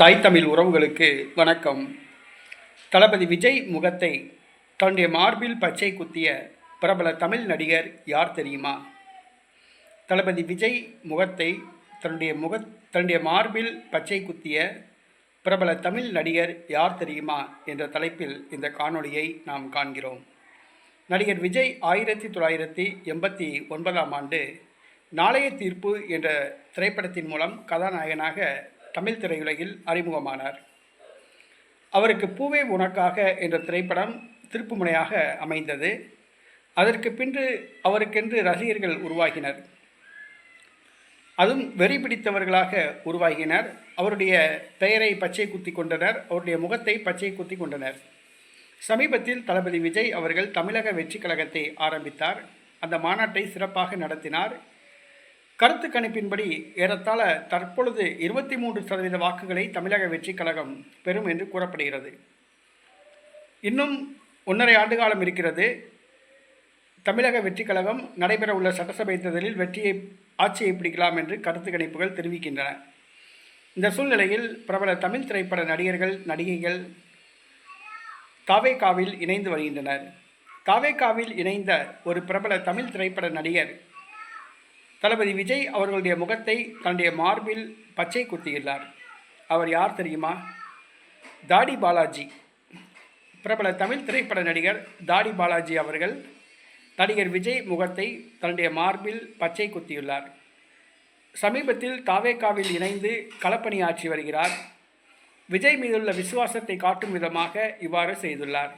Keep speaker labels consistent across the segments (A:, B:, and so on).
A: தாய் தமிழ் உறவுகளுக்கு வணக்கம். தளபதி விஜய் முகத்தை தன்னுடைய மார்பில் பச்சை குத்திய பிரபல தமிழ் நடிகர் யார் தெரியுமா? தளபதி விஜய் முகத்தை தன்னுடைய முக தன்னுடைய மார்பில் பச்சை குத்திய பிரபல தமிழ் நடிகர் யார் தெரியுமா? என்ற தலைப்பில் இந்த காணொளியை நாம் காண்கிறோம். நடிகர் விஜய் ஆயிரத்தி தொள்ளாயிரத்தி எண்பத்தி ஒன்பதாம் ஆண்டு நாளைய தீர்ப்பு என்ற திரைப்படத்தின் மூலம் கதாநாயகனாக தமிழ் திரையுலகில் அறிமுகமானார். அவருக்கு பூவே உனக்காக என்ற திரைப்படம் திருப்புமுனையாக அமைந்தது. அதற்கு பின்பு அவருக்கென்று ரசிகர்கள் உருவாகினர். அதுவும் வெறி பிடித்தவர்களாக உருவாகினர். அவருடைய பெயரை பச்சை குத்தி கொண்டனர். அவருடைய முகத்தை பச்சை குத்தி கொண்டனர். சமீபத்தில் தளபதி விஜய் அவர்கள் தமிழக வெற்றி கழகத்தை ஆரம்பித்தார். அந்த மாநாட்டை சிறப்பாக நடத்தினார். கருத்து கணிப்பின்படி ஏறத்தாழ தற்பொழுது இருபத்தி மூன்று சதவீத வாக்குகளை தமிழக வெற்றி கழகம் பெறும் என்று கூறப்படுகிறது. இன்னும் ஒன்றரை ஆண்டு காலம் இருக்கிறது. தமிழக வெற்றிக் கழகம் நடைபெற உள்ள சட்டசபை தேர்தலில் வெற்றியை ஆட்சியை பிடிக்கலாம் என்று கருத்து கணிப்புகள் தெரிவிக்கின்றன. இந்த சூழ்நிலையில் பிரபல தமிழ் திரைப்பட நடிகர்கள் நடிகைகள் தாவேகாவில் இணைந்து வருகின்றனர். தாவேகாவில் இணைந்த ஒரு பிரபல தமிழ் திரைப்பட நடிகர் தளபதி விஜய் அவர்களுடைய முகத்தை தன்னுடைய மார்பில் பச்சை குத்தியுள்ளார். அவர் யார் தெரியுமா? தாடி பாலாஜி. பிரபல தமிழ் திரைப்பட நடிகர் தாடி பாலாஜி அவர்கள் நடிகர் விஜய் முகத்தை தன்னுடைய மார்பில் பச்சை குத்தியுள்ளார். சமீபத்தில் தாவேகாவில் இணைந்து களப்பணியாற்றி வருகிறார். விஜய் மீதுள்ள விசுவாசத்தை காட்டும் விதமாக இவ்வாறு செய்துள்ளார்.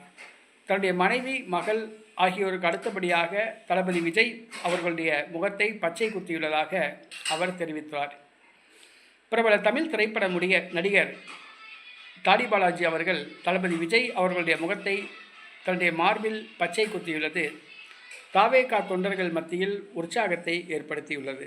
A: தன்னுடைய மனைவி மகள் ஆகியோருக்கு அடுத்தபடியாக தளபதி விஜய் அவர்களுடைய முகத்தை பச்சை குத்தியுள்ளதாக அவர் தெரிவித்தார். பிரபல தமிழ் திரைப்பட முடிய நடிகர் தாடி பாலாஜி அவர்கள் தளபதி விஜய் அவர்களுடைய முகத்தை தன்னுடைய மார்பில் பச்சை குத்தியுள்ளது. தாவேகா தொண்டர்கள் மத்தியில் உற்சாகத்தை ஏற்படுத்தியுள்ளது.